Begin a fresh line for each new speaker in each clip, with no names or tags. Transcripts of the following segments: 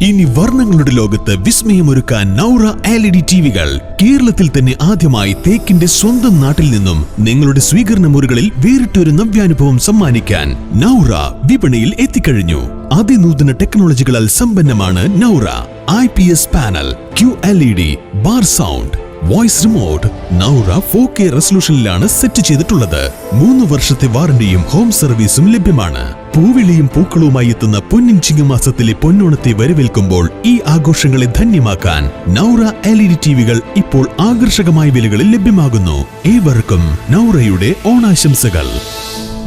ഇനി വർണങ്ങളുടെ ലോകത്ത് വിസ്മയമൊരുക്കാൻ നൗറ എൽ ഇ ഡി ടിവികൾ കേരളത്തിൽ തന്നെ ആദ്യമായി തേക്കിന്റെ സ്വന്തം നാട്ടിൽ നിന്നും നിങ്ങളുടെ സ്വീകരണ മുറികളിൽ വേറിട്ടൊരു നവ്യാനുഭവം സമ്മാനിക്കാൻ നൗറ വിപണിയിൽ എത്തിക്കഴിഞ്ഞു. അതിനൂതന ടെക്നോളജികളാൽ സമ്പന്നമാണ് Naura. I P S panel Q L E D bar sound voice remote Naura four K റെസൊല്യൂഷനിലാണ് set ചെയ്തിട്ടുള്ളത്. മൂന്ന് വർഷത്തെ വാറണ്ടിയും ഹോം സർവീസും ലഭ്യമാണ്. പൂവിളിയും പൂക്കളുമായി എത്തുന്ന പൊന്നിൻ ചിങ്ങമാസത്തിലെ പൊന്നോണത്തെ വരവേൽക്കുമ്പോൾ ഈ ആഘോഷങ്ങളെ ധന്യമാക്കാൻ നൗറ എൽ ഇ ഡി ടിവികൾ ഇപ്പോൾ ആകർഷകമായ വിലകളിൽ ലഭ്യമാകുന്നു. ഏവർക്കും നൗറയുടെ ഓണാശംസകൾ.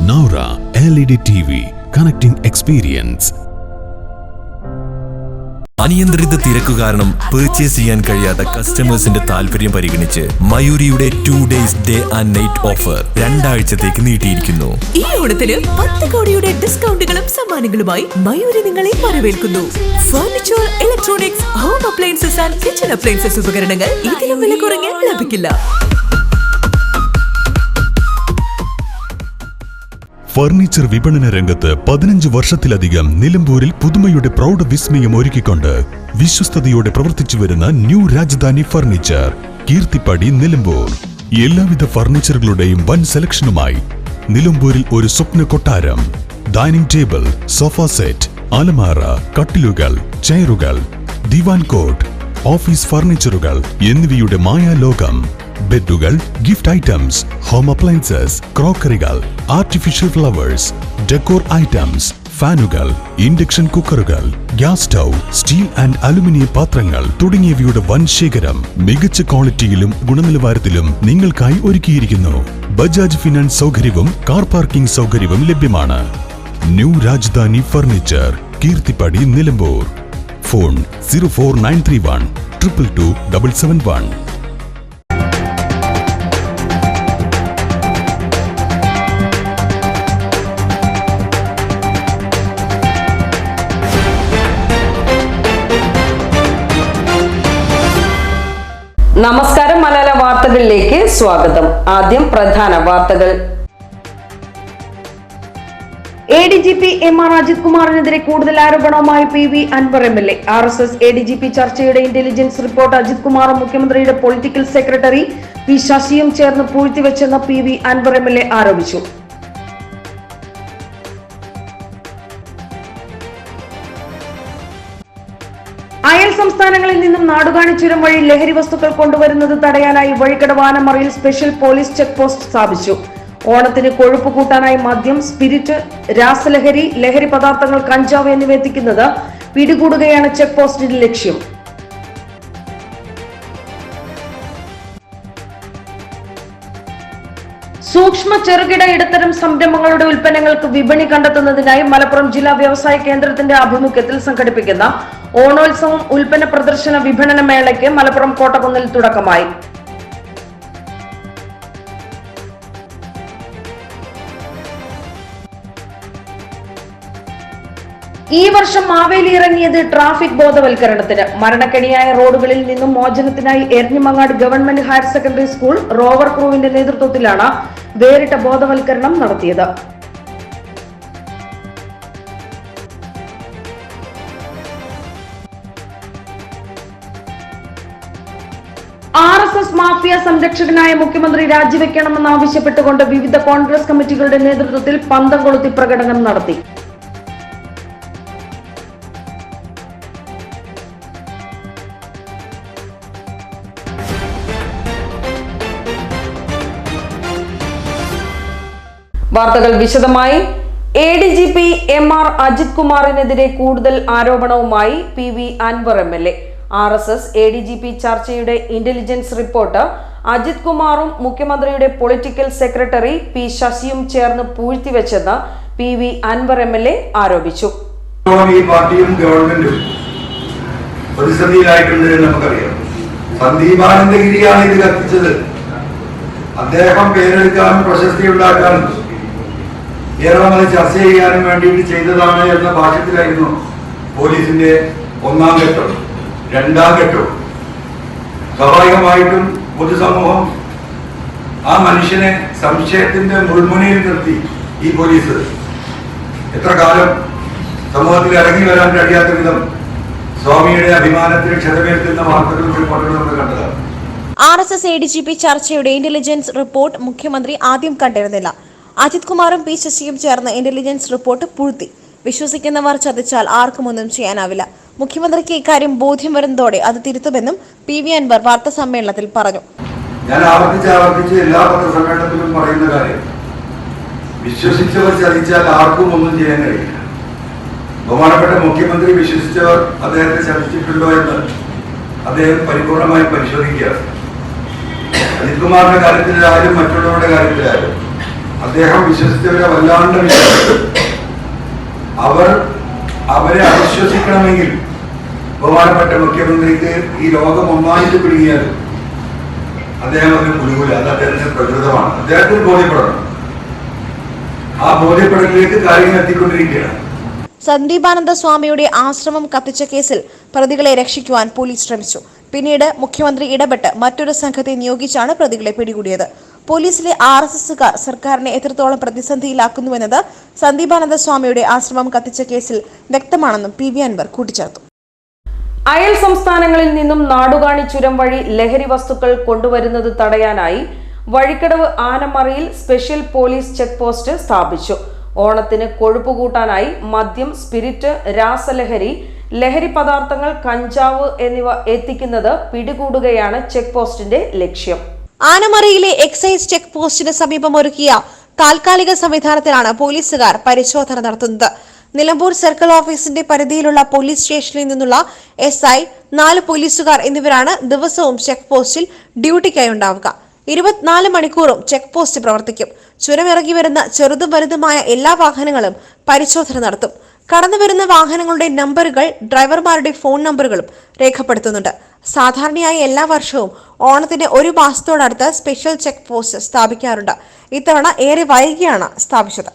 Naura L E D T V connecting experience
അനിയന്ത്രിത തിരക്ക് കാരണം പർച്ചേസ് ചെയ്യാൻ കഴിയാത്ത കസ്റ്റമേഴ്സിന്റെ താല്പര്യം പരിഗണിച്ച് മയൂരിയുടെ two days day and night offer രണ്ടാഴ്ചത്തേക്ക് നീട്ടിയിരിക്കുന്നു.
ഈ ഓണത്തിന് പത്ത് കോടിയുടെ ഡിസ്കൗണ്ടുകളും സമ്മാനങ്ങളുമായി മയൂരി നിങ്ങളെ വരവേൽക്കുന്നു. Furniture electronics home appliances and kitchen appliances ഉപകരണങ്ങൾ ഇതിലും വില കുറഞ്ഞ് ലഭിക്കില്ല.
ഫർണിച്ചർ വിപണന രംഗത്ത് പതിനഞ്ച് വർഷത്തിലധികം നിലമ്പൂരിൽ പുതുമയുടെ പ്രൗഢ വിസ്മയം ഒരുക്കിക്കൊണ്ട് വിശ്വസ്തയോടെ പ്രവർത്തിച്ചു വരുന്ന ന്യൂ രാജധാനി ഫർണിച്ചർ കീർത്തിപ്പടി നിലമ്പൂർ. എല്ലാവിധ ഫർണിച്ചറുകളുടെയും വൻ സെലക്ഷനുമായി നിലമ്പൂരിൽ ഒരു സ്വപ്ന കൊട്ടാരം ഡൈനിങ് ടേബിൾ സോഫ സെറ്റ് അലമാറ കട്ടിലുകൾ ചെയറുകൾ ദിവാൻ കോട്ട് ഓഫീസ് ഫർണിച്ചറുകൾ എന്നിവയുടെ മായാലോകം ബെഡുകൾ ഗിഫ്റ്റ് ഐറ്റംസ് ഹോം അപ്ലയൻസസ് ക്രോക്കറികൾ ആർട്ടിഫിഷ്യൽ ഫ്ലവേഴ്സ് ഡെക്കോർ ഐറ്റംസ് ഫാനുകൾ induction കുക്കറുകൾ gas stove steel and aluminium പാത്രങ്ങൾ തുടങ്ങിയവയുടെ വൻ ശേഖരം മികച്ച ക്വാളിറ്റിയിലും ഗുണനിലവാരത്തിലും നിങ്ങൾക്കായി ഒരുക്കിയിരിക്കുന്നു. ബജാജ് ഫിനാൻസ് സൗകര്യവും കാർ പാർക്കിംഗ് സൗകര്യവും ലഭ്യമാണ്. New Rajadhani furniture Keerthippadi Nilambur. Phone zero four nine three one triple two double seven one
നമസ്കാരം മലയാള വാർത്തകളിലേക്ക് സ്വാഗതം. ആദ്യം പ്രധാന വാർത്തകൾ. A D G P M R Ajith കുമാറിനെതിരെ കൂടുതൽ ആരോപണവുമായി P V Anvar M L A. R S S A D G P ചർച്ചയുടെ intelligence report Ajith കുമാറും മുഖ്യമന്ത്രിയുടെ പൊളിറ്റിക്കൽ സെക്രട്ടറി പി ശശിയും ചേർന്ന് പൂഴ്ത്തിവെച്ചെന്ന് P V Anvar M L A ആരോപിച്ചു. സംസ്ഥാനങ്ങളിൽ നിന്നും നാടുകാണി ചുരം വഴി ലഹരി വസ്തുക്കൾ കൊണ്ടുവരുന്നത് തടയാനായി വഴിക്കട വാനമറയിൽ സ്പെഷ്യൽ പോലീസ് ചെക്ക് പോസ്റ്റ് സ്ഥാപിച്ചു. ഓണത്തിന് കൊഴുപ്പ് കൂട്ടാനായി മദ്യം സ്പിരിറ്റ് രാസലഹരി ലഹരി പദാർത്ഥങ്ങൾ കഞ്ചാവ് എന്നിവ എത്തിക്കുന്നത് പിടികൂടുകയാണ് ചെക്ക് പോസ്റ്റിന്റെ ലക്ഷ്യം. സൂക്ഷ്മ ചെറുകിട ഇടത്തരം സംരംഭങ്ങളുടെ ഉൽപ്പന്നങ്ങൾക്ക് വിപണി കണ്ടെത്തുന്നതിനായി മലപ്പുറം ജില്ലാ വ്യവസായ കേന്ദ്രത്തിന്റെ ആഭിമുഖ്യത്തിൽ സംഘടിപ്പിക്കുന്ന ഓണോത്സവം ഉൽപ്പന്ന പ്രദർശന വിപണന മേളയ്ക്ക് മലപ്പുറം കോട്ടക്കുന്നിൽ തുടക്കമായി. ഈ വർഷം മാവേലി ഇറങ്ങിയത് ട്രാഫിക് ബോധവൽക്കരണത്തിന്. മരണക്കെണിയായ റോഡുകളിൽ നിന്നും മോചനത്തിനായി Eranhimangad government higher secondary school rover ക്രൂവിന്റെ നേതൃത്വത്തിലാണ് വേറിട്ട ബോധവൽക്കരണം നടത്തിയത്. എസ് മാഫിയ സംരക്ഷകനായ മുഖ്യമന്ത്രി രാജിവെക്കണമെന്ന് ആവശ്യപ്പെട്ടുകൊണ്ട് വിവിധ കോൺഗ്രസ് കമ്മിറ്റികളുടെ നേതൃത്വത്തിൽ പന്തം കൊളുത്തി പ്രകടനം നടത്തി. വാർത്തകൾ വിശദമായി. A D G P M R Ajith കുമാറിനെതിരെ കൂടുതൽ ആരോപണവുമായി P V Anvar M L A. R S S A D G P ചർച്ചയുടെ ഇന്റലിജൻസ് റിപ്പോർട്ട് അജിത് കുമാറും മുഖ്യമന്ത്രിയുടെ പൊളിറ്റിക്കൽ സെക്രട്ടറി പി ശശിയും ചേർന്ന് പൂഴ്ത്തിവെച്ചെന്ന് P V Anvar M L A ആരോപിച്ചു.
ഈ പാർട്ടിയും ഗവൺമെന്റും നമുക്കറിയാം. സന്ദീപാനന്ദഗിരിയാണ് ഇത് കത്തിച്ചത്. അദ്ദേഹം പേരെടുക്കാനും പ്രശസ്തി ഉണ്ടാക്കാനും കേരളം അത് ചർച്ച ചെയ്യാനും വേണ്ടിയിട്ട് ചെയ്തതാണ് എന്ന ഭാഷത്തിലായിരുന്നു പോലീസിന്റെ ഒന്നാം ഘട്ടം. രണ്ടാം ഘട്ടവും സ്വാഭാവികമായിട്ടും പൊതുസമൂഹം ആ മനുഷ്യനെ സംശയത്തിന്റെ മുൾമുനയിൽ നിർത്തി ഈ പോലീസ്. എത്ര കാലം സമൂഹത്തിൽ ഇറങ്ങി വരാൻ കഴിയാത്ത വിധം സ്വാമിയുടെ അഭിമാനത്തിന് ക്ഷതമേൽക്കുന്ന വാർത്തകൾ റിപ്പോർട്ടുകളും നമ്മൾ
R S S A D G P ചർച്ചയുടെ ഇന്റലിജൻസ് റിപ്പോർട്ട് മുഖ്യമന്ത്രി ആദ്യം കണ്ടിരുന്നില്ല. അജിത് കുമാറും പി ശശിയും ചേർന്ന് ഇന്റലിജൻസ് റിപ്പോർട്ട് പുഴുത്തി. വിശ്വസിക്കുന്നവർ ചതിച്ചാൽ ആർക്കും ഒന്നും ചെയ്യാനാവില്ല. മുഖ്യമന്ത്രിക്ക് ഇക്കാര്യം ബോധ്യം വരുന്നതോടെ അത് തിരുത്തുമെന്നും പി വി അൻവർ വാർത്താസമ്മേളനത്തിൽ പറഞ്ഞു.
ഞാൻ ആവർത്തിച്ച് ആവർത്തിച്ച് എല്ലാ പത്രസമ്മേളനത്തിലും പറയുന്ന കാര്യം വിശ്വസിച്ചവർ ചതിച്ചാൽ ആർക്കും ഒന്നും ചെയ്യാൻ കഴിയില്ല. ബഹുമാനപ്പെട്ട മുഖ്യമന്ത്രി വിശ്വസിച്ചവർ അദ്ദേഹത്തെ ചതിച്ചിട്ടുണ്ടോ എന്ന് അദ്ദേഹം പരിപൂർണമായി പരിശോധിക്കുക. അജിത് കുമാറിന്റെ കാര്യത്തിലായാലും മറ്റുള്ളവരുടെ കാര്യത്തിലായാലും അദ്ദേഹം വിശ്വസിച്ചവരെ വല്ലാണ്ട് അവർ അവരെ അവിശ്വസിക്കണമെങ്കിൽ ബഹുമാനപ്പെട്ട മുഖ്യമന്ത്രിക്ക് ഈ രോഗം ഒന്നായിട്ട് പിടിക്കുകയാണ് അദ്ദേഹം അതിന് മുഴുകൂല അത് അദ്ദേഹത്തിന് പ്രകൃതമാണ്. അദ്ദേഹത്തിന് ബോധ്യപ്പെടണം. ആ ബോധ്യപ്പെടലിലേക്ക് കാര്യങ്ങൾ എത്തിക്കൊണ്ടിരിക്കുകയാണ്.
സന്ദീപാനന്ദ സ്വാമിയുടെ ആശ്രമം കത്തിച്ച കേസിൽ പ്രതികളെ രക്ഷിക്കുവാൻ പോലീസ് ശ്രമിച്ചു. പിന്നീട് മുഖ്യമന്ത്രി ഇടപെട്ട് മറ്റൊരു സംഘത്തെ നിയോഗിച്ചാണ് പ്രതികളെ പിടികൂടിയത്. പോലീസിലെ ആർ എസ് എസുകാർ സർക്കാരിനെ എത്രത്തോളം പ്രതിസന്ധിയിലാക്കുന്നുവെന്നത് സന്ദീപാനന്ദ സ്വാമിയുടെ ആശ്രമം കത്തിച്ച കേസിൽ വ്യക്തമാണെന്നും പി വി അൻവർ കൂട്ടിച്ചേർത്തു.
അയൽ സംസ്ഥാനങ്ങളിൽ നിന്നും നാടുകാണി ചുരം വഴി ലഹരി വസ്തുക്കൾ കൊണ്ടുവരുന്നത് തടയാനായി വഴിക്കടവ് ആനമറയിൽ സ്പെഷ്യൽ പോലീസ് ചെക്ക് പോസ്റ്റ് സ്ഥാപിച്ചു. ഓണത്തിന് കൊഴുപ്പ് കൂട്ടാനായി മദ്യം സ്പിരിറ്റ് രാസലഹരി ലഹരി പദാർത്ഥങ്ങൾ കഞ്ചാവ് എന്നിവ എത്തിക്കുന്നത് പിടികൂടുകയാണ് ചെക്ക് പോസ്റ്റിന്റെ ലക്ഷ്യം.
ആനമറയിലെ എക്സൈസ് ചെക്ക് പോസ്റ്റിന് സമീപം ഒരുക്കിയ താൽക്കാലിക സംവിധാനത്തിലാണ് പോലീസുകാർ പരിശോധന നടത്തുന്നത്. നിലമ്പൂർ സർക്കിൾ ഓഫീസിന്റെ പരിധിയിലുള്ള പോലീസ് സ്റ്റേഷനിൽ നിന്നുള്ള എസ് ഐ നാല് പോലീസുകാർ എന്നിവരാണ് ദിവസവും ചെക്ക് പോസ്റ്റിൽ ഡ്യൂട്ടിക്കായി ഉണ്ടാവുക. ഇരുപത്തിനാല് മണിക്കൂറും ചെക്ക് പോസ്റ്റ് പ്രവർത്തിക്കും. ചുരമിറങ്ങി വരുന്ന ചെറുതും വലുതുമായ എല്ലാ വാഹനങ്ങളും പരിശോധന നടത്തും. കടന്നുവരുന്ന വാഹനങ്ങളുടെ നമ്പറുകൾ ഡ്രൈവർമാരുടെ ഫോൺ നമ്പറുകളും രേഖപ്പെടുത്തുന്നുണ്ട്. സാധാരണയായി എല്ലാ വർഷവും ഓണത്തിന് ഒരു മാസത്തോടടുത്ത് സ്പെഷ്യൽ ചെക്ക് പോസ്റ്റ് സ്ഥാപിക്കാറുണ്ട്. ഇത്തവണ ഏറെ വൈകിയാണ് സ്ഥാപിച്ചത്.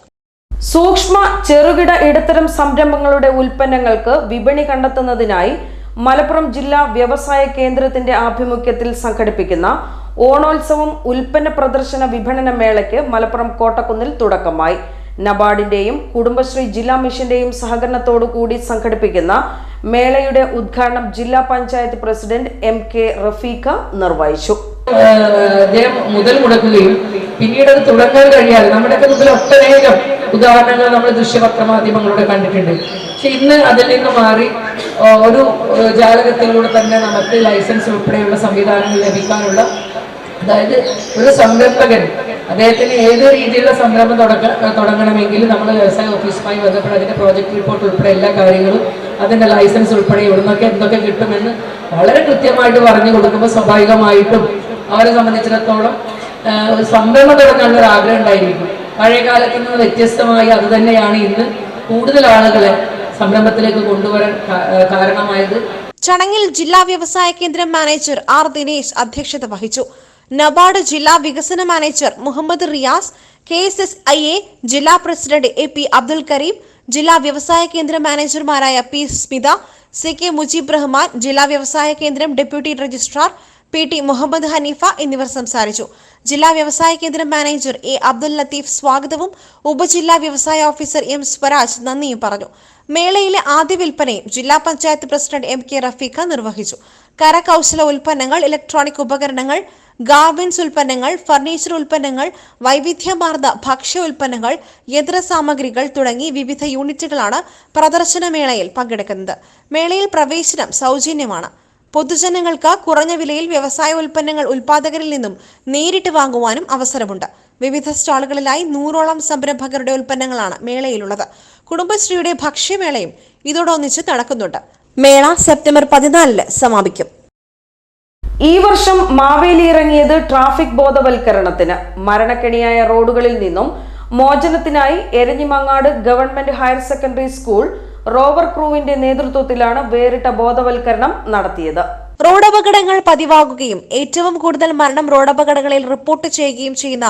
സൂക്ഷ്മ ചെറുകിട ഇടത്തരം സംരംഭങ്ങളുടെ ഉൽപ്പന്നങ്ങൾക്ക് വിപണി കണ്ടെത്തുന്നതിനായി മലപ്പുറം ജില്ലാ വ്യവസായ കേന്ദ്രത്തിന്റെ ആഭിമുഖ്യത്തിൽ സംഘടിപ്പിക്കുന്ന ഓണോത്സവം ഉൽപ്പന്ന പ്രദർശന വിപണന മേളയ്ക്ക് മലപ്പുറം കോട്ടക്കുന്നിൽ തുടക്കമായി. നബാർഡിന്റെയും കുടുംബശ്രീ ജില്ലാ മിഷന്റെയും സഹകരണത്തോടു കൂടി സംഘടിപ്പിക്കുന്ന മേളയുടെ ഉദ്ഘാടനം ജില്ലാ panchayat president M K Rafeeqa നിർവഹിച്ചു.
അദ്ദേഹം മുതൽ മുടക്കുകയും പിന്നീട് അത് തുടങ്ങാൻ കഴിയാതെ നമ്മുടെയൊക്കെ മുമ്പിൽ ഒട്ടനേകം ഉദാഹരണങ്ങൾ നമ്മൾ ദൃശ്യപത്ര മാധ്യമങ്ങളിലൂടെ കണ്ടിട്ടുണ്ട്. പക്ഷെ ഇന്ന് അതിൽ നിന്ന് മാറി ഒരു ജാലകത്തിലൂടെ തന്നെ നമുക്ക് ലൈസൻസ് ഉൾപ്പെടെയുള്ള സംവിധാനങ്ങൾ ലഭിക്കാനുള്ള അതായത് ഒരു സംരംഭകൻ അദ്ദേഹത്തിന് ഏത് രീതിയിലുള്ള സംരംഭം തുടക്ക തുടങ്ങണമെങ്കിൽ നമ്മൾ വ്യവസായ ഓഫീസുമായി ബന്ധപ്പെട്ട് അതിന്റെ പ്രോജക്ട് റിപ്പോർട്ട് ഉൾപ്പെടെ എല്ലാ കാര്യങ്ങളും അതിന്റെ ലൈസൻസ് ഉൾപ്പെടെ ഇവിടുന്നൊക്കെ എന്തൊക്കെ കിട്ടുമെന്ന് വളരെ കൃത്യമായിട്ട് പറഞ്ഞു കൊടുക്കുമ്പോൾ സ്വാഭാവികമായിട്ടും അവരെ സംബന്ധിച്ചിടത്തോളം ഒരു സംരംഭം തുടങ്ങാനുള്ള ഒരു ആഗ്രഹം ഉണ്ടായിരിക്കും. പഴയ കാലത്ത് നിന്ന് വ്യത്യസ്തമായി അത് തന്നെയാണ് ഇന്ന് കൂടുതൽ ആളുകളെ സംരംഭത്തിലേക്ക് കൊണ്ടുവരാൻ കാരണമായത്.
ചടങ്ങിൽ ജില്ലാ വ്യവസായ കേന്ദ്രം മാനേജർ ആർ ദിനേശ് അധ്യക്ഷത വഹിച്ചു. നബാർഡ് ജില്ലാ വികസന manager Muhammed Riyas K S S I A ജില്ലാ president A P Abdul Kareem ജില്ലാ വ്യവസായ കേന്ദ്ര മാനേജർമാരായ P Smitha C K Mujeeb Rahman ജില്ലാ വ്യവസായ കേന്ദ്രം deputy registrar P T Muhammed Haneefa എന്നിവർ സംസാരിച്ചു. ജില്ലാ വ്യവസായ കേന്ദ്രം മാനേജർ എ അബ്ദുൽ ലത്തീഫ് സ്വാഗതവും ഉപജില്ലാ വ്യവസായ ഓഫീസർ എം സ്വരാജ് നന്ദിയും പറഞ്ഞു. മേളയിലെ ആദ്യ വിൽപ്പനയും ജില്ലാ panchayat president M K Rafeeqa നിർവഹിച്ചു. കരകൗശല ഉൽപ്പന്നങ്ങൾ ഇലക്ട്രോണിക് ഉപകരണങ്ങൾ ഗാർമെന്റ്സ് ഉൽപ്പന്നങ്ങൾ ഫർണിച്ചർ ഉൽപ്പന്നങ്ങൾ വൈവിധ്യമാർന്ന ഭക്ഷ്യ ഉൽപ്പന്നങ്ങൾ യന്ത്ര സാമഗ്രികൾ തുടങ്ങി വിവിധ യൂണിറ്റുകളാണ് പ്രദർശന മേളയിൽ പങ്കെടുക്കുന്നത്. മേളയിൽ പ്രവേശനം സൗജന്യമാണ്. പൊതുജനങ്ങൾക്ക് കുറഞ്ഞ വിലയിൽ വ്യവസായ ഉൽപ്പന്നങ്ങൾ ഉൽപാദകരിൽ നിന്നും നേരിട്ട് വാങ്ങുവാനും അവസരമുണ്ട്. വിവിധ സ്റ്റാളുകളിലായി നൂറോളം സംരംഭകരുടെ ഉൽപ്പന്നങ്ങളാണ് മേളയിലുള്ളത്. കുടുംബശ്രീയുടെ ഭക്ഷ്യമേളയും ഇതോടൊന്നിച്ച് നടക്കുന്നുണ്ട്. മേള സെപ്റ്റംബർ പതിനാലിന് സമാപിക്കും.
ഈ വർഷം മാവേലി ഇറങ്ങിയത് ട്രാഫിക് ബോധവൽക്കരണത്തിന്. മരണക്കെണിയായ റോഡുകളിൽ നിന്നും മോചനത്തിനായി Eranhimangad government higher secondary school rover ക്രൂവിന്റെ നേതൃത്വത്തിലാണ് വേറിട്ട ബോധവൽക്കരണം നടത്തിയത്.
റോഡപകടങ്ങൾ പതിവാകുകയും ഏറ്റവും കൂടുതൽ മരണം റോഡപകടങ്ങളിൽ റിപ്പോർട്ട് ചെയ്യുകയും ചെയ്യുന്ന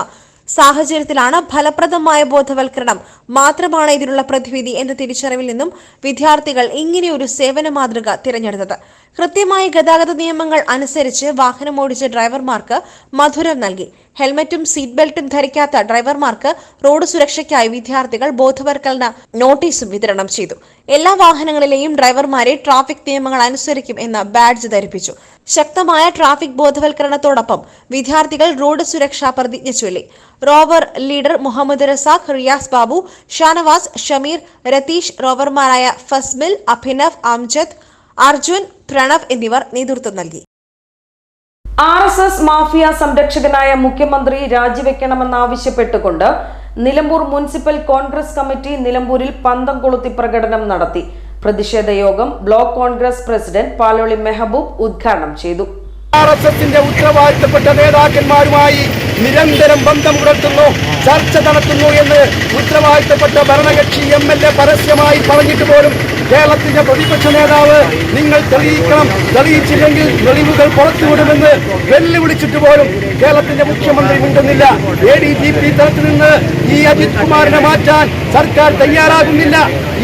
സാഹചര്യത്തിലാണ് ഫലപ്രദമായ ബോധവൽക്കരണം മാത്രമാണ് ഇതിനുള്ള പ്രതിവിധി എന്ന തിരിച്ചറിവിൽ നിന്നും വിദ്യാർത്ഥികൾ ഇങ്ങനെയൊരു സേവന മാതൃക തിരഞ്ഞെടുത്തത്. കൃത്യമായ ഗതാഗത നിയമങ്ങൾ അനുസരിച്ച് വാഹനം ഓടിച്ച ഡ്രൈവർമാർക്ക് മധുരം നൽകി. ഹെൽമറ്റും സീറ്റ് ബെൽറ്റും ധരിക്കാത്ത ഡ്രൈവർമാർക്ക് റോഡ് സുരക്ഷയ്ക്കായി വിദ്യാർത്ഥികൾ ബോധവൽക്കരണ നോട്ടീസും വിതരണം ചെയ്തു. എല്ലാ വാഹനങ്ങളിലെയും ഡ്രൈവർമാരെ ട്രാഫിക് നിയമങ്ങൾ അനുസരിക്കും എന്ന ബാഡ്ജ് ധരിപ്പിച്ചു. ശക്തമായ ട്രാഫിക് ബോധവൽക്കരണത്തോടൊപ്പം വിദ്യാർത്ഥികൾ റോഡ് സുരക്ഷാ പ്രതിജ്ഞ ചൊല്ലി. റോവർ ലീഡർ മുഹമ്മദ് റസാഖ് റിയാസ് ബാബു ഷാനവാസ് ഷമീർ രതീഷ് റോവർമാരായ ഫസ്മിൽ അഭിനവ് അംജദ് അർജുൻ പ്രണവ് എന്നിവർ നേതൃത്വം നൽകി.
ആർ എസ് എസ് മാഫിയ സംരക്ഷകനായ മുഖ്യമന്ത്രി രാജിവെക്കണമെന്നാവശ്യപ്പെട്ടുകൊണ്ട് നിലമ്പൂർ മുനിസിപ്പൽ കോൺഗ്രസ് കമ്മിറ്റി നിലമ്പൂരിൽ പന്തം കൊളുത്തി പ്രകടനം നടത്തി. പ്രതിഷേധ യോഗം ബ്ലോക്ക് കോൺഗ്രസ് പ്രസിഡന്റ് പാലോളി മെഹബൂബ് ഉദ്ഘാടനം ചെയ്തു.
ഉത്തരവാദിത്തപ്പെട്ട നേതാക്കന്മാരുമായി നിരന്തരം ബന്ധം പുലർത്തുന്നു ചർച്ച നടത്തുന്നു എന്ന് ഉത്തരവാദിത്തപ്പെട്ട ഭരണകക്ഷി എം എൽ എ പരസ്യമായി പറഞ്ഞിട്ട് പോലും കേരളത്തിന്റെ പ്രതിപക്ഷ നേതാവ് നിങ്ങൾ തെളിയിക്കണം തെളിയിച്ചില്ലെങ്കിൽ തെളിവുകൾ പുറത്തുവിടുമെന്ന് വെല്ലുവിളിച്ചിട്ട് പോലും കേരളത്തിന്റെ മുഖ്യമന്ത്രി മിണ്ടുന്നില്ല എ ഡി ജി പി തലത്തിൽ നിന്ന് ഈ അജിത് കുമാറിനെ മാറ്റാൻ സർക്കാർ തയ്യാറാകുന്നില്ല.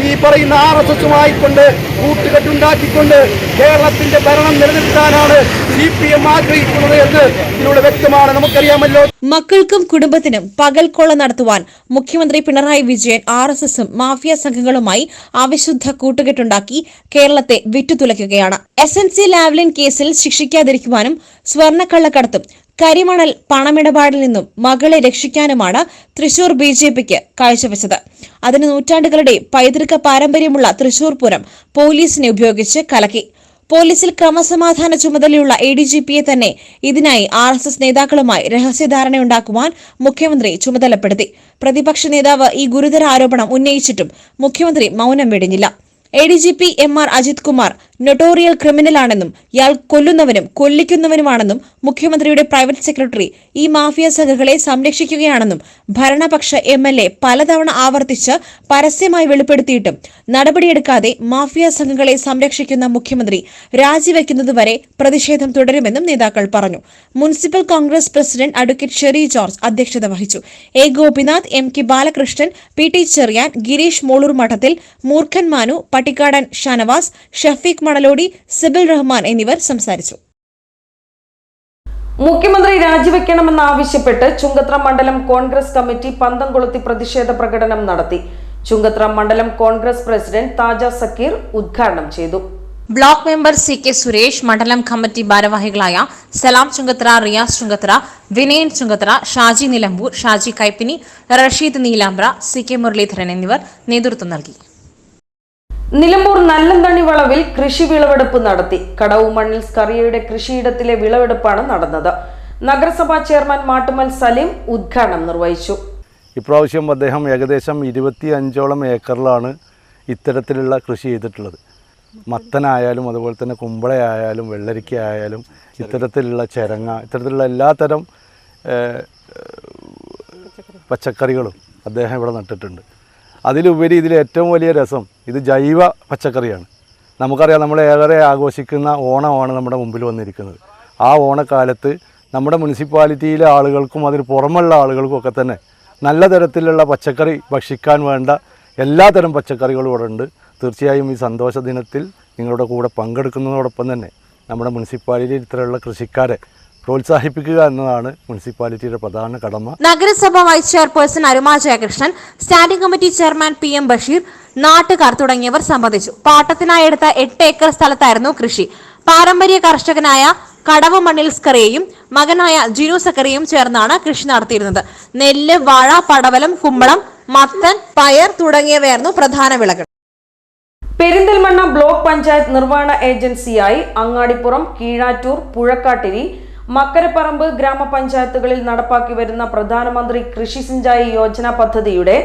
ഈ പറയുന്ന ആർ എസ് എസുമായി കൊണ്ട് കൂട്ടുകെട്ടുണ്ടാക്കിക്കൊണ്ട് കേരളത്തിന്റെ ഭരണം നിലനിർത്താനാണ് സി പി എം ആഗ്രഹിക്കുന്നത് എന്ന് ഇതിലൂടെ വ്യക്തമാണ്. നമുക്കറിയാമല്ലോ.
മക്കൾക്കും കുടുംബത്തിനും പകൽക്കൊള്ള നടത്തുവാൻ മുഖ്യമന്ത്രി പിണറായി വിജയൻ ആർ എസ് എസും മാഫിയ സംഘങ്ങളുമായി അവിശുദ്ധ കൂട്ടുകെട്ടുണ്ടാക്കി കേരളത്തെ വിറ്റുതുലയ്ക്കുകയാണ്. എസ് എൻ സി ലാവ്ലിൻ കേസിൽ ശിക്ഷിക്കാതിരിക്കുവാനും സ്വർണക്കള്ളക്കടത്തും കരിമണൽ പണമിടപാടിൽ നിന്നും മകളെ രക്ഷിക്കാനുമാണ് തൃശൂർ ബി ജെ പിക്ക് കാഴ്ചവെച്ചത്. അതിന് നൂറ്റാണ്ടുകളുടെ പൈതൃക പാരമ്പര്യമുള്ള തൃശൂർ പൂരം പോലീസിനെ ഉപയോഗിച്ച് കലക്കി. പോലീസിൽ ക്രമസമാധാന ചുമതലയുള്ള എ ഡി ജി പിയെ തന്നെ ഇതിനായി ആർ എസ് എസ് നേതാക്കളുമായി രഹസ്യധാരണയുണ്ടാക്കുവാൻ മുഖ്യമന്ത്രി ചുമതലപ്പെടുത്തി. പ്രതിപക്ഷ നേതാവ് ഈ ഗുരുതര ആരോപണം ഉന്നയിച്ചിട്ടും മുഖ്യമന്ത്രി മൌനം വെടിഞ്ഞില്ല. A D G P M R Ajith Kumar notorious ക്രിമിനലാണെന്നും ഇയാൾ കൊല്ലുന്നവനും കൊല്ലിക്കുന്നവനുമാണെന്നും മുഖ്യമന്ത്രിയുടെ പ്രൈവറ്റ് സെക്രട്ടറി ഈ മാഫിയ സംഘങ്ങളെ സംരക്ഷിക്കുകയാണെന്നും ഭരണപക്ഷ എം എൽ എ പലതവണ ആവർത്തിച്ച് പരസ്യമായി വെളിപ്പെടുത്തിയിട്ടും നടപടിയെടുക്കാതെ മാഫിയ സംഘങ്ങളെ സംരക്ഷിക്കുന്ന മുഖ്യമന്ത്രി രാജിവെക്കുന്നതുവരെ പ്രതിഷേധം തുടരുമെന്നും നേതാക്കൾ പറഞ്ഞു. Municipal Congress president advocate Sherry George അധ്യക്ഷത വഹിച്ചു. A. Gopinath M. K. Balakrishnan P. T Cherian Gireesh Moloor Madathil Moorkhan Manu Pattikkadan Shanavas Shafeeq Manalodi Sibil Rahman എന്നിവർ സംസാരിച്ചു.
മുഖ്യമന്ത്രി രാജിവെക്കണമെന്നാവശ്യപ്പെട്ട് ചുങ്കത്ര മണ്ഡലം കോൺഗ്രസ് കമ്മിറ്റി പന്തം കൊളുത്തി പ്രതിഷേധ പ്രകടനം നടത്തി. ചുങ്കത്ര മണ്ഡലം കോൺഗ്രസ് പ്രസിഡന്റ് താജ സക്കീർ ഉദ്ഘാടനം ചെയ്തു.
Block member C K Suresh മണ്ഡലം കമ്മിറ്റി ഭാരവാഹികളായ സലാം ചുങ്കത്ര റിയാസ് ചുങ്കത്ര വിനയൻ ചുങ്കത്ര ഷാജി നിലമ്പൂർ ഷാജി കൈപ്പിനി റഷീദ് നീലാംബ്ര സി കെ മുരളീധരൻ എന്നിവർ നേതൃത്വം നൽകി.
നിലമ്പൂർ നല്ലന്തണി വളവിൽ കൃഷി വിളവെടുപ്പ് നടത്തി. കടവു മണ്ണിൽ സ്കറിയയുടെ കൃഷിയിടത്തിലെ വിളവെടുപ്പാണ് നടന്നത്. നഗരസഭാ ചെയർമാൻ മാട്ടുമൽ സലീം ഉദ്ഘാടനം നിർവഹിച്ചു.
ഇപ്രാവശ്യം അദ്ദേഹം ഏകദേശം ഇരുപത്തി അഞ്ചോളം ഏക്കറിലാണ് ഇത്തരത്തിലുള്ള കൃഷി ചെയ്തിട്ടുള്ളത്. മത്തനായാലും അതുപോലെ തന്നെ കുമ്പളയായാലും വെള്ളരിക്ക ആയാലും ഇത്തരത്തിലുള്ള ചിരങ്ങ ഇത്തരത്തിലുള്ള എല്ലാത്തരം പച്ചക്കറികളും അദ്ദേഹം ഇവിടെ നട്ടിട്ടുണ്ട്. അതിലുപരി ഇതിൽ ഏറ്റവും വലിയ രസം ഇത് ജൈവ പച്ചക്കറിയാണ്. നമുക്കറിയാം നമ്മൾ ഏറെ ആഘോഷിക്കുന്ന ഓണമാണ് നമ്മുടെ മുമ്പിൽ വന്നിരിക്കുന്നത്. ആ ഓണക്കാലത്ത് നമ്മുടെ മുനിസിപ്പാലിറ്റിയിലെ ആളുകൾക്കും അതിന് പുറമുള്ള ആളുകൾക്കും ഒക്കെ തന്നെ നല്ല തരത്തിലുള്ള പച്ചക്കറി ഭക്ഷിക്കാൻ വേണ്ട എല്ലാ തരം പച്ചക്കറികളും ഇവിടെ ഉണ്ട്. തീർച്ചയായും ഈ സന്തോഷ ദിനത്തിൽ നിങ്ങളുടെ കൂടെ പങ്കെടുക്കുന്നതോടൊപ്പം തന്നെ നമ്മുടെ മുനിസിപ്പാലിറ്റിയിൽ ഇത്തരമുള്ള കൃഷിക്കാരെ പ്രോത്സാഹിപ്പിക്കുക എന്നതാണ് മുനിസിപ്പാലിറ്റിയുടെ പ്രധാന കടമ.
നഗരസഭ vice chairperson Aruma Jayakrishnan standing committee chairman P M Basheer നാട്ടുകാർ തുടങ്ങിയവർ സംബന്ധിച്ചു. പാട്ടത്തിനായി എടുത്ത എട്ട് ഏക്കർ സ്ഥലത്തായിരുന്നു കൃഷി. പാരമ്പര്യ കർഷകനായ കടവ് മണ്ണിൽ സ്കറിയയും മകനായ ജിനു സക്കറിയും ചേർന്നാണ് കൃഷി നടത്തിയിരുന്നത്. നെല്ല് വാഴ പടവലം കുമ്പളം മത്തൻ പയർ തുടങ്ങിയവയായിരുന്നു പ്രധാന വിളകൾ.
പെരിന്തൽമണ്ണ ബ്ലോക്ക് പഞ്ചായത്ത് നിർവഹണ ഏജൻസിയായി അങ്ങാടിപ്പുറം കീഴാറ്റൂർ പുഴക്കാട്ടിരി മക്കരപ്പറമ്പ് ഗ്രാമപഞ്ചായത്തുകളിൽ നടപ്പാക്കി വരുന്ന പ്രധാനമന്ത്രി കൃഷി സിഞ്ചായി യോജന പദ്ധതിയുടെ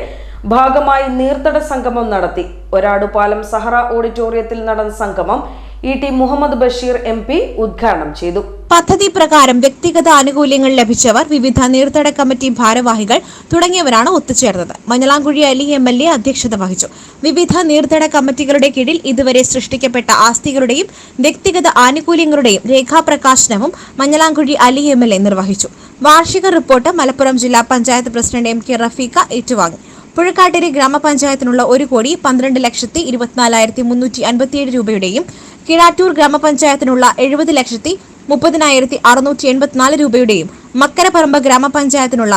ഭാഗമായി നീർത്തട സംഗമം നടത്തി. ഒരാടുപാലം സഹറ ഓഡിറ്റോറിയത്തിൽ നടന്ന സംഗമം E T Muhammed Basheer M P ഉദ്ഘാടനം ചെയ്തു.
പദ്ധതി പ്രകാരം വ്യക്തിഗത ആനുകൂല്യങ്ങൾ ലഭിച്ചവർ വിവിധ നീർത്തട കമ്മിറ്റി ഭാരവാഹികൾ തുടങ്ങിയവരാണ് ഒത്തുചേർന്നത്. Manjalamkuzhi Ali M L A അധ്യക്ഷത വഹിച്ചു. വിവിധ നീർത്തട കമ്മിറ്റികളുടെ കീഴിൽ ഇതുവരെ സൃഷ്ടിക്കപ്പെട്ട ആസ്തികളുടെയും വ്യക്തിഗത ആനുകൂല്യങ്ങളുടെയും രേഖാപ്രകാശനവും Manjalamkuzhi Ali M L A നിർവഹിച്ചു. വാർഷിക റിപ്പോർട്ട് മലപ്പുറം ജില്ലാ panchayat president M K Rafeeqa ഏറ്റുവാങ്ങി. പുഴക്കാട്ടിരി ഗ്രാമപഞ്ചായത്തിനുള്ള ഒരു കോടി പന്ത്രണ്ട് ലക്ഷത്തി ഇരുപത്തിനാലായിരത്തി മുന്നൂറ്റി അൻപത്തിയേഴ് രൂപയുടെയും കിഴാറ്റൂർ ഗ്രാമപഞ്ചായത്തിനുള്ള എഴുപത് ലക്ഷത്തി മുപ്പതിനായിരത്തി അറുന്നൂറ്റി എൺപത്തിനാല് രൂപയുടെയും മക്കരപ്പറമ്പ് ഗ്രാമപഞ്ചായത്തിനുള്ള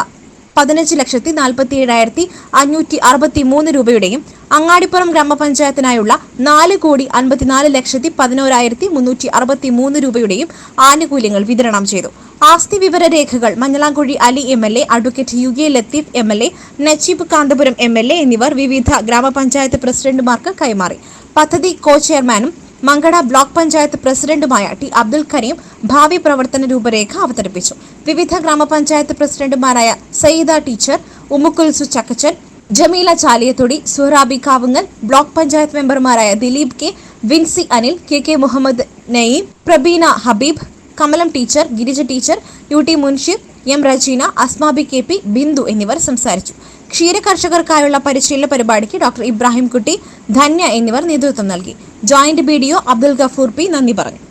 പതിനഞ്ച് ലക്ഷത്തി നാൽപ്പത്തി ഏഴായിരത്തി അഞ്ഞൂറ്റി അറുപത്തി മൂന്ന് രൂപയുടെയും അങ്ങാടിപ്പുറം ഗ്രാമപഞ്ചായത്തിനായുള്ള നാല് കോടി അൻപത്തിനാല് ലക്ഷത്തി പതിനോരായിരത്തി മുന്നൂറ്റി അറുപത്തി മൂന്ന് രൂപയുടെയും ആനുകൂല്യങ്ങൾ വിതരണം ചെയ്തു. ആസ്തി വിവര രേഖകൾ Manjalamkuzhi Ali M L A advocate U K Latheef M L A Najeeb Kanthapuram M L A എന്നിവർ വിവിധ ഗ്രാമപഞ്ചായത്ത് പ്രസിഡന്റുമാർക്ക് കൈമാറി. പദ്ധതി കോ ചെയർമാനും മങ്കട ബ്ലോക്ക് പഞ്ചായത്ത് പ്രസിഡന്റുമായ ടി അബ്ദുൽ കരീം ഭാവി പ്രവർത്തന രൂപരേഖ അവതരിപ്പിച്ചു. വിവിധ ഗ്രാമപഞ്ചായത്ത് പ്രസിഡന്റുമാരായ സയ്യിദ ടീച്ചർ ഉമ്മുക്കുൽസു ചക്കച്ചൻ ജമീല ചാലിയത്തൊടി സുഹറാബി കാവുങ്ങൽ ബ്ലോക്ക് പഞ്ചായത്ത് മെമ്പർമാരായ Dileep K Vincy Anil K K Muhammed Nayeem Prabeena Habeeb Kamalam teacher Girija teacher U T Munshir M Rajeena Asmabi K P Bindu എന്നിവർ സംസാരിച്ചു. ക്ഷീര കർഷകർക്കായുള്ള പരിശീലന പരിപാടിക്ക് ഡോക്ടർ ഇബ്രാഹിം കുട്ടി ധന്യ എന്നിവർ നേതൃത്വം നൽകി. Joint B D Abdul Gafoor P നന്ദി പറഞ്ഞു.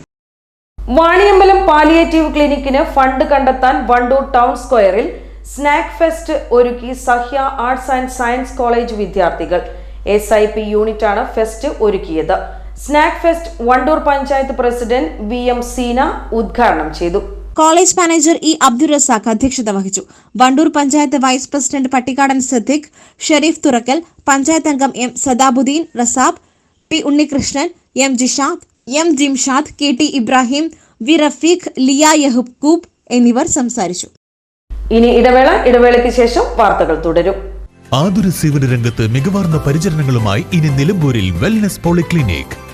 വാണിയമ്പലം പാലിയേറ്റീവ് ക്ലിനിക്കിന് ഫണ്ട് കണ്ടെത്താൻ വണ്ടൂർ ടൗൺ സ്ക്വയറിൽ സ്നാക്ക് ഫെസ്റ്റ് ഒരുക്കി Sahya arts and science college വിദ്യാർത്ഥികൾ. എസ് ഐ പി യൂണിറ്റാണ് ഫെസ്റ്റ് ഒരുക്കിയത്. Snack fest Wandoor panchayat president V M Seena ഉദ്ഘാടനം ചെയ്തു.
College manager E Abdul Razak അധ്യക്ഷത വഹിച്ചു. വണ്ടൂർ പഞ്ചായത്ത് വൈസ് പ്രസിഡന്റ് പട്ടിക്കാടൻ സദ്ദിഖ് ഷെരീഫ് തുറക്കൽ പഞ്ചായത്ത് അംഗം M Sadabuddeen Rasab P Unnikrishnan M Jishad M Jimshad K T Ibrahim V Rafeeq Liya Yahoob എന്നിവർ സംസാരിച്ചു.
ഇനി ഇടവേള ഇടവേളയ്ക്ക് ശേഷം വാർത്തകൾ തുടരും.
ആതുര സേവന രംഗത്ത് മികവാർന്ന പരിചരണങ്ങളുമായി ഇനി നിലമ്പൂരിൽ wellness polyclinic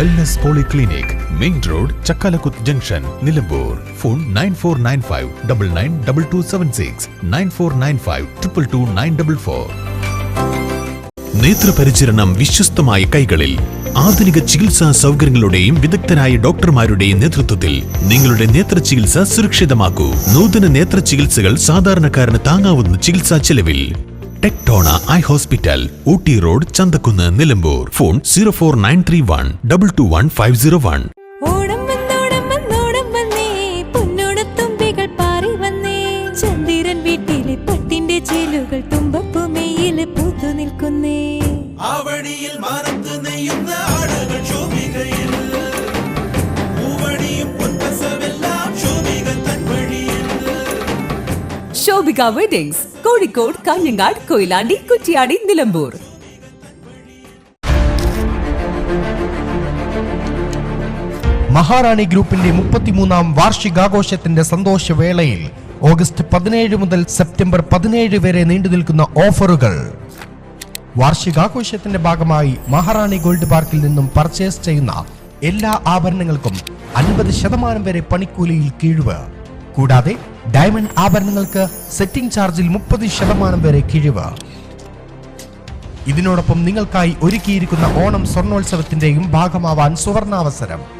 wellness polyclinic main road Chakkalakuth junction Nilambur phone nine four nine five double nine double two seven six nine four nine five triple two nine double four നേത്രപരിചരണം വിശ്വസ്തമായ കൈകളിൽ ആധുനിക ചികിത്സാ സൗകര്യങ്ങളുടെയും വിദഗ്ധരായ ഡോക്ടർമാരുടെയും നേതൃത്വത്തിൽ നിങ്ങളുടെ നേത്ര ചികിത്സ സുരക്ഷിതമാക്കൂ. നൂതന നേത്ര ചികിത്സകൾ സാധാരണക്കാരന് താങ്ങാവുന്ന ചികിത്സാ ചെലവിൽ. Tectona eye hospital Ooty road Chanthakkunnu Nilambur. Phone zero four nine three one double two one five zero one. ിൽ
വീട്ടിലെ പട്ടിന്റെ ചേലുകൾ തുമ്പപ്പുമേയിൽ പൂത്തു നിൽക്കുന്നേ
ശോഭിക
വെഡിങ്സ് കോഴിക്കോട് കാഞ്ഞങ്ങാട് കൊയിലാണ്ടി കുറ്റിയാടി നിലമ്പൂർ.
മഹാറാണി ഗ്രൂപ്പിന്റെ മുപ്പത്തിമൂന്നാം വാർഷികാഘോഷത്തിന്റെ സന്തോഷവേളയിൽ ഓഗസ്റ്റ് പതിനേഴ് മുതൽ സെപ്റ്റംബർ പതിനേഴ് വരെ നീണ്ടു നിൽക്കുന്ന ഓഫറുകൾ. വാർഷികാഘോഷത്തിന്റെ ഭാഗമായി മഹാറാണി ഗോൾഡ് പാർക്കിൽ നിന്നും പർച്ചേസ് ചെയ്യുന്ന എല്ലാ ആഭരണങ്ങൾക്കും അൻപത് ശതമാനം വരെ പണിക്കൂലിയിൽ കിഴിവ്. കൂടാതെ ഡയമണ്ട് ആഭരണങ്ങൾക്ക് സെറ്റിംഗ് ചാർജിൽ മുപ്പത് ശതമാനം വരെ കിഴിവ്. ഇതിനോടൊപ്പം നിങ്ങൾക്കായി ഒരുക്കിയിരിക്കുന്ന ഓണം സ്വർണോത്സവത്തിന്റെയും ഭാഗമാവാൻ സുവർണാവസരം.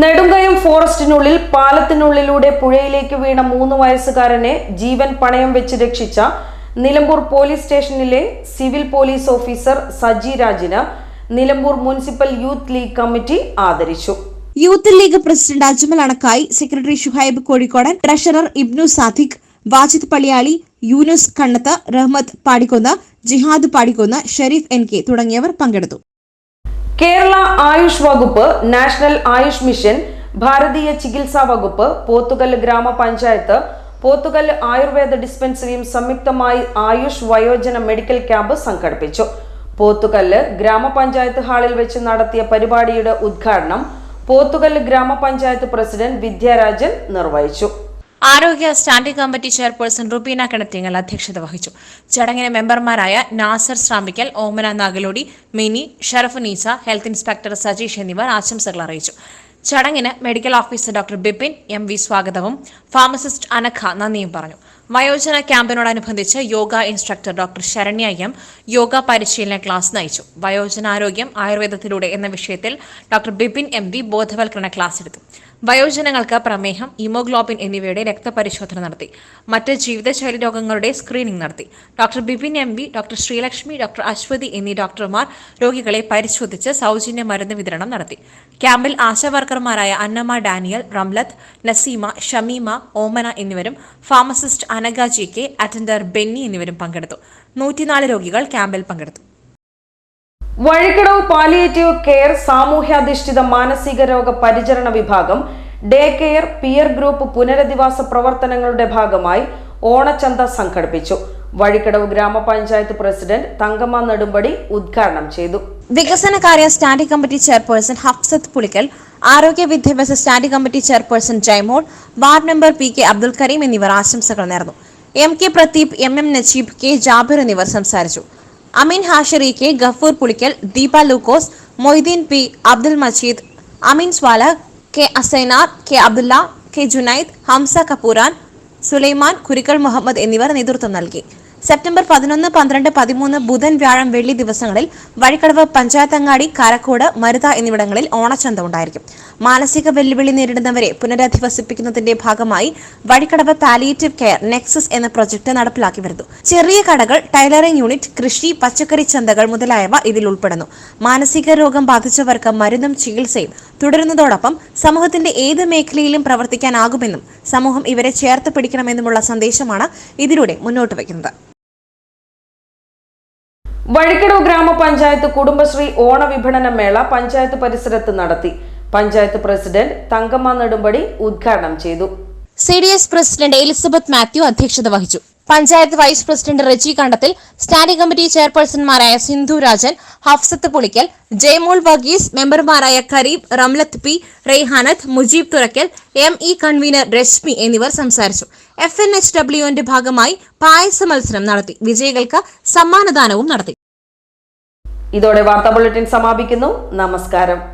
നെടുങ്കയം ഫോറസ്റ്റിനുള്ളിൽ പാലത്തിനുള്ളിലൂടെ പുഴയിലേക്ക് വീണ മൂന്ന് വയസ്സുകാരനെ ജീവൻ പണയം വെച്ച് രക്ഷിച്ച നിലമ്പൂർ പോലീസ് സ്റ്റേഷനിലെ civil police officer Saji രാജിന് Nilambur municipal youth league committee ആദരിച്ചു.
Youth league president Ajmal Anakkayi secretary Shuhaib Kozhikodan treasurer Ibnu Sadiq Vajid Palliyali Yoonus Kannath Rahmath Padikkonnu Jihad Padikkonnu Shareef N K തുടങ്ങിയവർ പങ്കെടുത്തു.
കേരള ആയുഷ് വകുപ്പ് national Ayush mission ഭാരതീയ ചികിത്സാ വകുപ്പ് പോത്തുകല്ല് ഗ്രാമപഞ്ചായത്ത് പോത്തുകല്ല് ആയുർവേദ ഡിസ്പെൻസറിയും സംയുക്തമായി ആയുഷ് വയോജന medical camp സംഘടിപ്പിച്ചു. പോത്തുകല്ല് ഗ്രാമപഞ്ചായത്ത് ഹാളിൽ വെച്ച് നടത്തിയ പരിപാടിയുടെ ഉദ്ഘാടനം പോത്തുകല്ല് ഗ്രാമപഞ്ചായത്ത് പ്രസിഡന്റ് വിദ്യാരാജൻ നിർവഹിച്ചു.
ആരോഗ്യ standing committee chairperson Rubeena Kinathingal അധ്യക്ഷത വഹിച്ചു. ചടങ്ങിന് മെമ്പർമാരായ നാസർ ശ്രാമിക്കൽ ഓമന നാഗലോടി മിനി ഷറഫുനീസ ഹെൽത്ത് ഇൻസ്പെക്ടർ സജീഷ് എന്നിവർ ആശംസകൾ അറിയിച്ചു. ചടങ്ങിന് medical officer doctor Bipin M V സ്വാഗതവും ഫാർമസിസ്റ്റ് അനഖ നന്ദിയും പറഞ്ഞു. വയോജന ക്യാമ്പിനോടനുബന്ധിച്ച് yoga instructor doctor Saranya M yoga പരിശീലന ക്ലാസ് നയിച്ചു. വയോജനാരോഗ്യം ആയുർവേദത്തിലൂടെ എന്ന വിഷയത്തിൽ ഡോക്ടർ ബിപിൻ എം വി ബോധവൽക്കരണ ക്ലാസ് എടുത്തു. വയോജനങ്ങൾക്ക് പ്രമേഹം ഇമോഗ്ലോബിൻ എന്നിവയുടെ രക്തപരിശോധന നടത്തി. മറ്റ് ജീവിതശൈലി രോഗങ്ങളുടെ സ്ക്രീനിംഗ് നടത്തി. Doctor Bipin M V doctor Sreelakshmi doctor Aswathy എന്നീ ഡോക്ടർമാർ രോഗികളെ പരിശോധിച്ച് സൗജന്യ മരുന്ന് വിതരണം നടത്തി. ക്യാമ്പിൽ ആശാവർക്കർമാരായ അന്നമ്മ ഡാനിയൽ റംലത്ത് നസീമ ഷമീമ ഓമന എന്നിവരും pharmacist Anagha G K attender Benny എന്നിവരും പങ്കെടുത്തു. നൂറ്റിനാല് രോഗികൾ ക്യാമ്പിൽ പങ്കെടുത്തു.
വഴിക്കടവ് പാലിയേറ്റീവ് കെയർ സാമൂഹ്യാധിഷ്ഠിത മാനസിക രോഗ പരിചരണ വിഭാഗം ഡേ കെയർ പിയർ ഗ്രൂപ്പ് പുനരധിവാസ പ്രവർത്തനങ്ങളുടെ ഭാഗമായി ഓണച്ചന്ത സംഘടിപ്പിച്ചു. വഴിക്കടവ് ഗ്രാമപഞ്ചായത്ത് പ്രസിഡന്റ് തങ്കമ്മ നെടുമ്പടി ഉദ്ഘാടനം ചെയ്തു.
വികസനകാര്യ standing committee chairperson Hafsath Pulikkal ആരോഗ്യ വിദ്യാഭ്യാസ standing committee chairperson Jaimol ward member P K Abdul Kareem എന്നിവർ ആശംസകൾ നേർന്നു. M K Pradeep M M Najeeb K Jabir എന്നിവർ സംസാരിച്ചു. Ameen Hashari K Gafoor Pulikkal Deepa Lukose Moideen P Abdul Majeed Ameen Swala K Asainar K Abdulla K Junaid Hamza Kapooran Sulaiman Kurikkal Muhammed എന്നിവർ നേതൃത്വം നൽകി. September പതിനൊന്ന് പന്ത്രണ്ട് പതിമൂന്ന് ബുധൻ വ്യാഴം വെള്ളി ദിവസങ്ങളിൽ വഴിക്കടവ് പഞ്ചായത്തങ്ങാടി കാരക്കോട് മരുത എന്നിവിടങ്ങളിൽ ഓണച്ചന്ത ഉണ്ടായിരിക്കും. മാനസിക വെല്ലുവിളി നേരിടുന്നവരെ പുനരധിവസിപ്പിക്കുന്നതിന്റെ ഭാഗമായി വഴിക്കടവ് പാലിയേറ്റീവ് കെയർ നെക്സസ് എന്ന പ്രൊജക്ട് നടപ്പിലാക്കി വരുന്നു. ചെറിയ കടകൾ ടൈലറിംഗ് യൂണിറ്റ് കൃഷി പച്ചക്കറി ചന്തകൾ മുതലായവ ഇതിൽ ഉൾപ്പെടുന്നു. മാനസിക രോഗം ബാധിച്ചവർക്ക് മരുന്നും ചികിത്സയും തുടരുന്നതോടൊപ്പം സമൂഹത്തിന്റെ ഏത് മേഖലയിലും പ്രവർത്തിക്കാനാകുമെന്നും സമൂഹം ഇവരെ ചേർത്ത് പിടിക്കണമെന്നുമുള്ള സന്ദേശമാണ് ഇതിലൂടെ മുന്നോട്ട് വയ്ക്കുന്നത്.
വഴിക്കടവ് ഗ്രാമപഞ്ചായത്ത് കുടുംബശ്രീ ഓണവിപണന മേള പഞ്ചായത്ത് പരിസരത്ത് നടത്തി. പഞ്ചായത്ത് പ്രസിഡന്റ് തങ്കമ്മ നെടുമ്പടി ഉദ്ഘാടനം ചെയ്തു.
C D S president Elizabeth Mathew അധ്യക്ഷത വഹിച്ചു. Panchayat vice president Reji Kandathil standing committee ചെയർപേഴ്സൺമാരായ Sindhu Rajan Hafsath Pulikkal Jayamol Varghese മെമ്പർമാരായ Kareeb Ramlath P Raihanath Mujeeb Thurakkal M E convener Reshmi എന്നിവർ സംസാരിച്ചു. എഫ് എൻ എച്ച് ഡബ്ല്യുവിന്റെ ഭാഗമായി പായസ മത്സരം നടത്തി. വിജയികൾക്ക് സമ്മാനദാനവും നടത്തി.
ഇതോടെ വാർത്താ ബുള്ളറ്റിൻ സമാപിക്കുന്നു. നമസ്കാരം.